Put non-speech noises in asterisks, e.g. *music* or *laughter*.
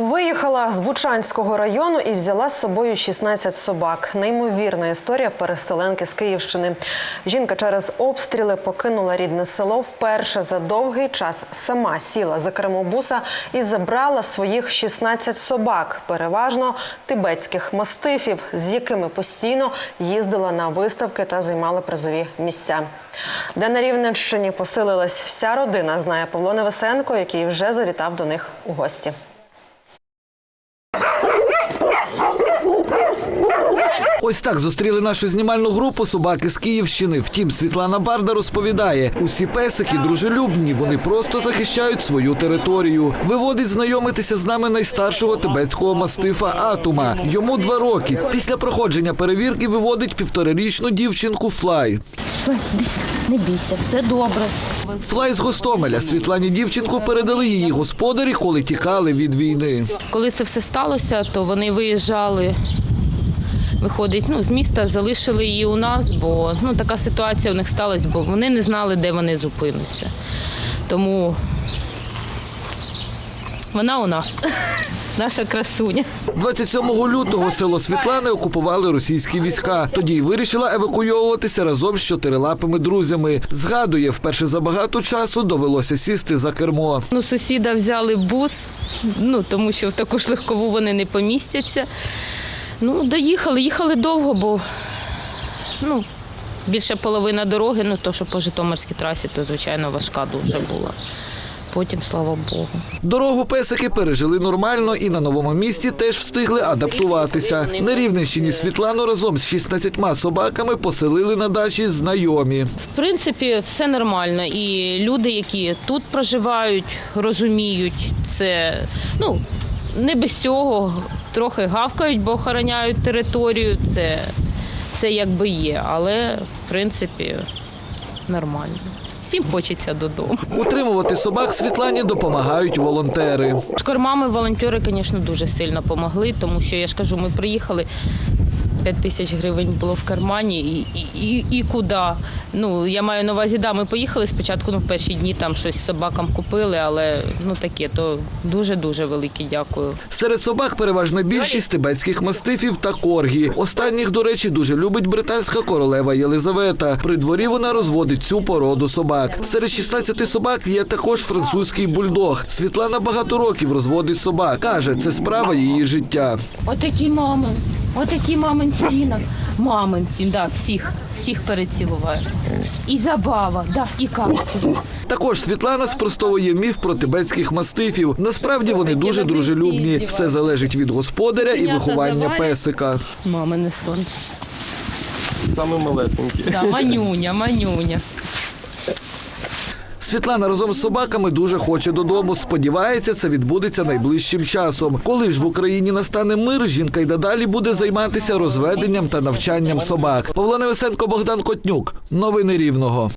Виїхала з Бучанського району і взяла з собою 16 собак. Неймовірна історія переселенки з Київщини. Жінка через обстріли покинула рідне село вперше за довгий час. Сама сіла за кермо буса і забрала своїх 16 собак, переважно тибетських мастифів, з якими постійно їздила на виставки та займала призові місця. Де на Рівненщині посилилась вся родина, знає Павло Невесенко, який вже завітав до них у гості. Ось так зустріли нашу знімальну групу собаки з Київщини. Втім, Світлана Барда розповідає, усі песики дружелюбні, вони просто захищають свою територію. Виводить знайомитися з нами найстаршого тибетського мастифа Атума. Йому два роки. Після проходження перевірки виводить півторарічну дівчинку Флай. Не бійся, все добре. Флай з Гостомеля. Світлані дівчинку передали її господарі, коли тікали від війни. Коли це все сталося, то вони виїжджали. Виходить, ну, з міста залишили її у нас, бо ну, така ситуація у них сталася, бо вони не знали, де вони зупиняться. Тому вона у нас, *laughs* наша красуня. 27 лютого село Світлани окупували російські війська. Тоді й вирішила евакуйовуватися разом з чотирилапими друзями. Згадує, вперше за багато часу довелося сісти за кермо. Ну, сусіда взяли бус, ну, тому що в таку ж легкову вони не помістяться. Ну, доїхали, їхали довго, бо ну, більше половина дороги, ну то, що по Житомирській трасі, то звичайно важка дуже була. Потім, слава Богу. Дорогу песики пережили нормально і на новому місці теж встигли адаптуватися. На Рівненщині Світлану разом з 16 собаками поселили на дачі знайомі. В принципі, все нормально. І люди, які тут проживають, розуміють це. Ну, не без цього трохи гавкають, бо охороняють територію. Це, це якби є, але в принципі нормально. Всім хочеться додому. Утримувати собак Світлані допомагають волонтери. Шкормами кормами волонтери, звісно, дуже сильно допомогли, тому що я ж кажу, ми приїхали. 5 тисяч гривень було в кармані і, і, і, і куди. Ну, я маю на увазі, да, ми поїхали спочатку, ну, в перші дні там щось собакам купили, але ну таке, то дуже-дуже велике дякую. Серед собак переважна більшість тибетських мастифів та коргі. Останніх, до речі, дуже любить британська королева Єлизавета. При дворі вона розводить цю породу собак. Серед 16 собак є також французький бульдог. Світлана багато років розводить собак. Каже, це справа її життя. Отакі мами, отакі мамин сінок. Мамин сім, да, всіх, всіх перецілуваю. І забава, да, і казки. Також Світлана спростовує міф про тибетських мастифів. Насправді вони дуже дружелюбні. Все залежить від господаря і виховання песика. Мамине сонце. Саме малесенькі. Да, манюня, манюня. Світлана разом з собаками дуже хоче додому. Сподівається, це відбудеться найближчим часом. Коли ж в Україні настане мир, жінка й надалі буде займатися розведенням та навчанням собак. Павло Невесенко, Богдан Котнюк. Новини Рівного.